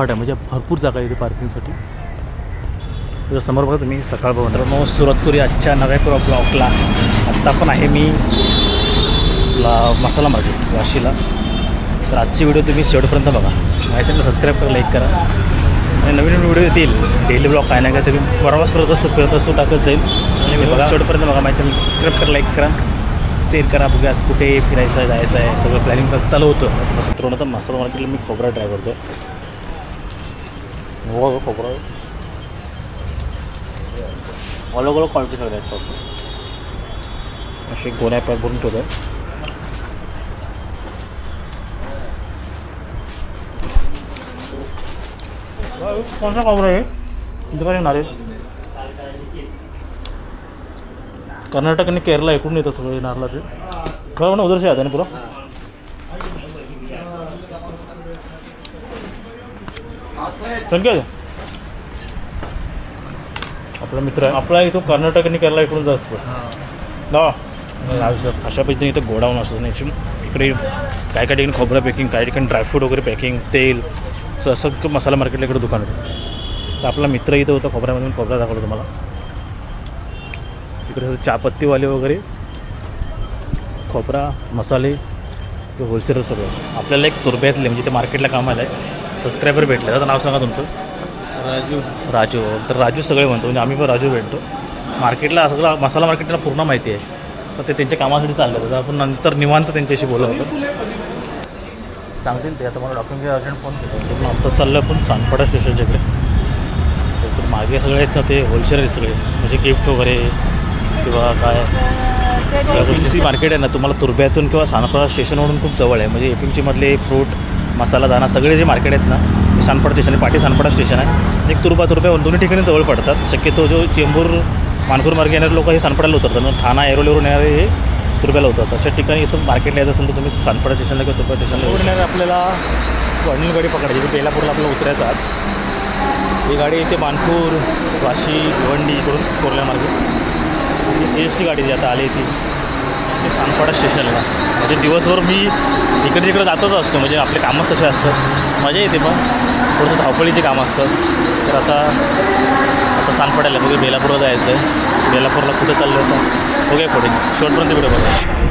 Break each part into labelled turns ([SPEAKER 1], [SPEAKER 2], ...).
[SPEAKER 1] आहे म्हणजे भरपूर जागा आहे इथे पार्किंगसाठी. समोर बघा तुम्ही सकाळ भवन. मग सुरुवात करूया आजच्या नव्या क्रॉ ब्लॉकला. आत्ता पण आहे मी आपला मसाला मार्केट वाशीला. तर आजची व्हिडिओ तुम्ही शेवटपर्यंत बघा. माझ्या चॅनल सबस्क्राईब करा लाईक करा. आणि नवीन नवीन व्हिडिओ येतील. डेली ब्लॉग काय नाही काय तुम्ही प्रवास करत असतो फिरत असतो टाकत जाईल. आणि बघा. शेवटपर्यंत बघा माझ्या चॅनल सबस्क्राईब करा लाईक करा. शेअर करा बघूया आज कुठे फिरायचं आहे जायचं आहे. सगळं प्लॅनिंग करत चालू होतं. तसं तर तर मसाला मार्केटला मी खोबरा ट्राय करतो हो हो, खोबरा अलग अलग क्वालिटी सगळे आहेत असे गोण्या पॅक भरून ठेवतात कोणता खोबरा आहे तुमचं काय येणार आहे कर्नाटक आणि केरला इकडून येतं सगळं हे नारळाचे बरोबर ना उधर से आता ना पुरा संख्या आपला मित्र आहे. आपला इथं कर्नाटक आणि केरला इकडून जात असतो. ना अशा पद्धतीने इथं गोडाऊन असतो. याची इकडे काय काय ठिकाणी खोबरं पॅकिंग काही ठिकाणी ड्रायफ्रूट वगैरे पॅकिंग तेल असं मसाला मार्केटला इकडे दुकान होतं. तर आपला मित्र इथं होता खोबऱ्यामध्ये मी खोबरा दाखवला तुम्हाला. इकडे चहापत्तीवाले वगैरे. खोबरा मसाले ते होलसेलर सगळं. आपल्याला एक तुरब्यातले म्हणजे ते मार्केटला कामाला आहे. सबस्क्रायबर भेटले. आता नाव सांगा तुमचं?
[SPEAKER 2] राजू.
[SPEAKER 1] राजू. तर राजू सगळे म्हणतो म्हणजे आम्ही पण राजू भेटतो. मार्केटला सगळं मसाला मार्केटला पूर्ण माहिती आहे. तर ते त्यांच्या कामासाठी चाललं होतं आपण नंतर निवांत त्यांच्याशी बोलत होतो सांगतील ते. आता मला डॉक्युमेंट अर्जंट फोन केला. तर मग आता चाललं आपण चांदपाडा स्टेशनच्या इकडे. तर मागे सगळे आहेत ना ते होलसेलर आहेत सगळे. म्हणजे गिफ्ट वगैरे किंवा काय. या गोष्टीची मार्केट आहे ना तुम्हाला तुर्ब्यातून किंवा सानपाडा स्टेशनवरून खूप जवळ आहे. म्हणजे एपीएमसी मधले फ्रूट मसाला दाणा सगळे जे मार्केट आहेत ना सानपाडा स्टेशन आहे पाठी सानपाडा स्टेशन आहे. एक तुर्बा तुर्ब्या दोन्ही ठिकाणी जवळ पडतात. शक्यतो जो चेंबूर मानपूर मार्गे येणारे लोक हे सानपाड्याला उतरतात. ठाणा एरोलीवरून येणारे हे तुर्ब्याला उतरतात. अशा ठिकाणी असं मार्केटला येत असेल तर तुम्ही सानपाडा स्टेशनला किंवा तुर्बा स्टेशनला आपल्याला वडील गाडी पकडायची बेलापूरला आपल्याला उतरायचं आत ही गाडी इथे मानपूर वाशी भिवंडी इकडून कोरल्या मार्गे. ही सी एस टी गाडी जी आता आली ती. सानपाडा स्टेशनला म्हणजे दिवसभर मी इकडे तिकडे जातच असतो. म्हणजे आपले कामं तसे असतात. मजा येते पण. थोडंसं धावपळीचे कामं असतात. तर आता आता सानपाड्याला बघूया. बेलापूरला जायचं आहे बेलापूरला कुठे चाललं होतं बघूया पुढे. शेवटपर्यंत तिकडे बघा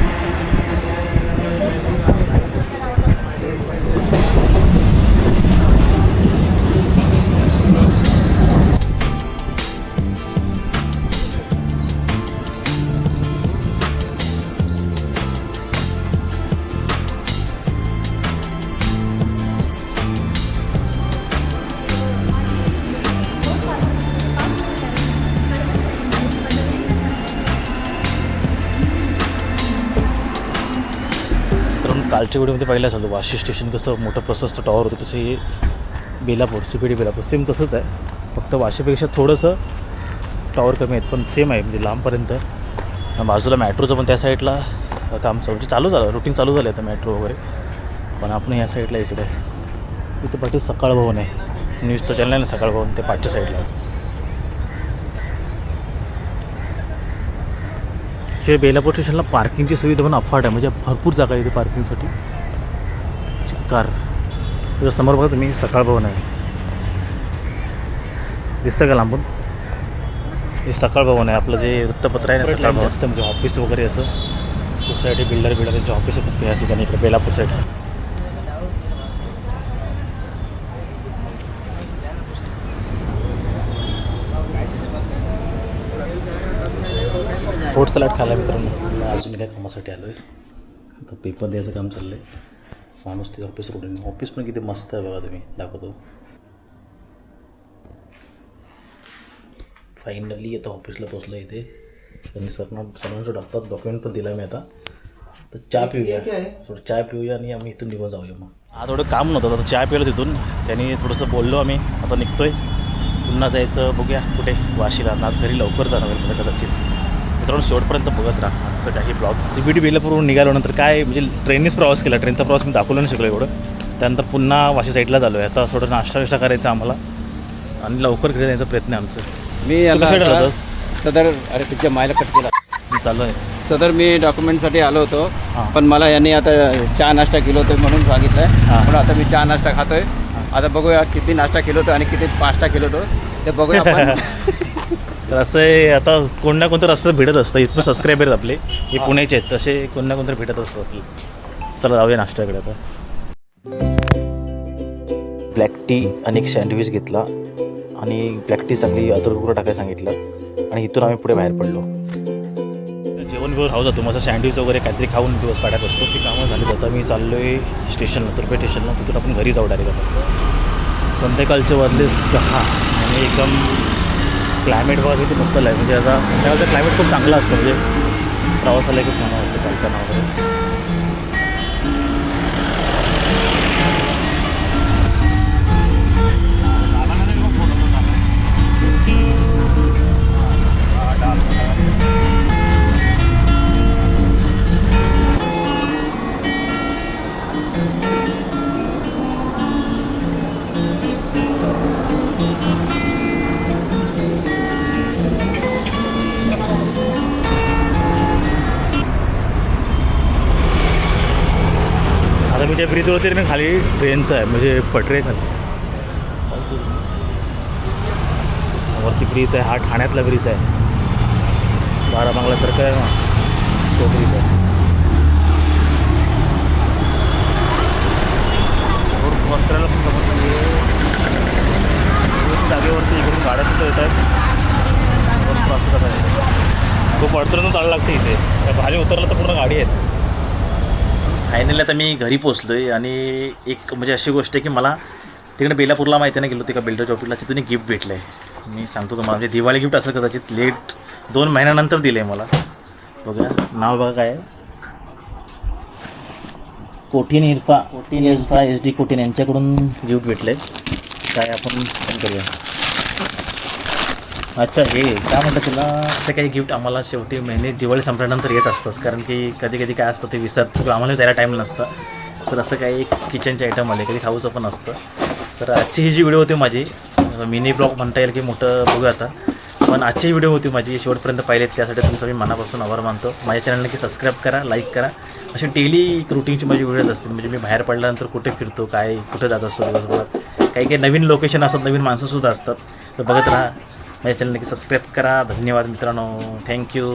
[SPEAKER 1] कालच्या व्हिडिओमध्ये पाहिलं असेल वाशी स्टेशन कसं मोठं प्रशस्त टॉवर होतं तसं हे Belapur C B D Belapur same तसंच आहे. फक्त वाशीपेक्षा थोडंसं टॉवर कमी आहेत पण सेम आहे म्हणजे लांबपर्यंत. बाजूला मॅट्रोचं पण त्या साईडला काम चालू म्हणजे चालू झालं रुटीन चालू झालं आता मॅट्रो वगैरे. पण आपण या साईडला इकडे इथं पाठी सकाळ भवन आहे. न्यूजचं चॅनल आहे ना सकाळ भवन ते पाठच्या साईडला जे बेलापूर स्टेशनला पार्किंगची सुविधा पण अफाट आहे म्हणजे भरपूर जागा आहे इथे पार्किंगसाठी. चिक्कार. तुझ्या समोर बघा तुम्ही सकाळ भवन आहे. दिसतं का लांबून? हे सकाळ भवन आहे आपलं जे वृत्तपत्र आहे ना सकाळ भवन. असतं म्हणजे ऑफिस वगैरे असं. सोसायटी बिल्डर बिल्डर त्यांचे ऑफिस या ठिकाणी इकडे बेलापूर साईडला फ्रूट सलाड खायला मित्रांनो. अजून काय कामासाठी आलो आहे आता पेपर द्यायचं काम चाललं आहे माणूस ते ऑफिस रोडून ऑफिस पण किती मस्त आहे बघा तुम्ही. दाखवतो. फायनली आता ऑफिसला पोचलो इथे. त्यांनी सर्व सर्वांचं डॉक्टर डॉक्युमेंट पण दिला मी आता. तर चहा पिऊया. थोडं चहा पिऊया आणि आम्ही इथून निघून जाऊया मग. आज थोडं काम नव्हतं. आता चहा पिलं तिथून. त्यांनी थोडंसं बोललो आम्ही. आता निघतोय. पुन्हा जायचं बघूया कुठे. वाशीला. आज घरी लवकर जाणं होईल मला कदाचित. मित्रांनो शेवटपर्यंत बघत राहा. आजचं काही ब्लॉग. सी बी डी बेलापूरवरून निघाल्यानंतर काय म्हणजे ट्रेननेच प्रवास केला. ट्रेनचा प्रवास मी दाखवला नाही शकलो एवढं. त्यानंतर पुन्हा वाशी साईडला झालो आहे आता थोडं नाश्ता विष्टा करायचा आम्हाला. आणि लवकर घरी जाण्याचा प्रयत्न आहे आमचं.
[SPEAKER 2] मी? सदर अरे तुझ्या मायला कट केला.
[SPEAKER 1] चालू आहे
[SPEAKER 2] सदर मी डॉक्युमेंटसाठी आलो होतो. पण मला यांनी आता चहा नाश्ता केलं होतं म्हणून सांगितलंय.
[SPEAKER 1] हां.
[SPEAKER 2] म्हणून आता मी चहा नाश्ता खातोय. आता बघूया किती नाश्ता केलो होतो आणि किती पास्ता केलो होतो. ते बघूया
[SPEAKER 1] तर असं आहे आता कोण ना कोणतं रस्त्यात भेटत असतं. इथनं सबस्क्रायबर आहेत आपले. हे पुण्याचे आहेत. तसे कोण ना कोणतरी भेटत असतं आपले चला जाऊया नाश्त्याकडे आता. ब्लॅक टी आणि एक सँडविच घेतला. आणि ब्लॅक टी चांगली अदरक वगैरे टाकायला सांगितलं. आणि इथून आम्ही पुढे बाहेर पडलो. जेवण बिवण खाऊ जातो. माझा सँडविच वगैरे काहीतरी खाऊन दिवस काढत असतो. ती कामं झाली आता मी चाललो आहे स्टेशनला तुरपे स्टेशनला. तिथून आपण घरी जाऊ डायरेक्ट संध्याकाळचे वाजले सहा. आणि एकदम क्लायमेट बघा किती मस्त आहे. म्हणजे आता संध्याकाळचं क्लायमेट खूप चांगलं असतं. म्हणजे प्रवासाला खूप छान वाटतं चालताना वगैरे. म्हणजे आता मी ज्या ब्रिजवरती ना खाली ट्रेनचं आहे म्हणजे पटरे खाली. वरती ब्रिज आहे हा ठाण्यातला ब्रिज आहे. बारा बांगलासारखं आहे ना तो ब्रिज आहे. वस्त्राला पण जमत म्हणजे जागेवरती इकडून गाड्या सुद्धा येत आहेत खूप अडचण चालू लागते इथे. खाली उतरलं तर पूर्ण गाडी आहेत. फायनली आता मी घरी पोचलो आहे आणि एक म्हणजे अशी गोष्ट आहे की मला तिकडे बेलापूरला माहिती नाही गेलो तिका बिल्डर चौकीला तिथून एक गिफ्ट भेटलं आहे मी सांगतो तुम्हाला म्हणजे दिवाळी गिफ्ट असं कदाचित लेट दोन महिन्यानंतर दिलं आहे मला. बघा नाव बघा काय कोठीन इरफा कोठीन इरफा एस डी कोठीन यांच्याकडून गिफ्ट भेटलं आहे काय आपण करूया. अच्छा हे काय म्हणतात तुला? असं काही गिफ्ट आम्हाला शेवटी महिने दिवाळी संपल्यानंतर येत असतंच कारण की कधी कधी काय असतं ते विसरतो किंवा आम्हाला त्याला टाईम नसतं. तर असं काही एक किचनचे आयटम आले कधी खाऊचं पण असतं. तर आजची ही जी व्हिडिओ होती माझी मिनी ब्लॉग म्हणता येईल की मोठं बघू आता. पण आजची व्हिडिओ होती माझी शेवटपर्यंत पाहिलेत त्यासाठी तुमचा मी मनापासून आभार मानतो. माझ्या चॅनलला की सबस्क्राईब करा लाईक करा. अशी डेली एक रुटीनची माझी व्हिडिओज असतील म्हणजे मी बाहेर पडल्यानंतर कुठे फिरतो काय कुठे जात असतो दिवसभरात. काही काही नवीन लोकेशन असतात नवीन माणसंसुद्धा असतात. तर बघत राहा. माझ्या चॅनल नक्की सबस्क्राईब करा. धन्यवाद मित्रांनो. थँक्यू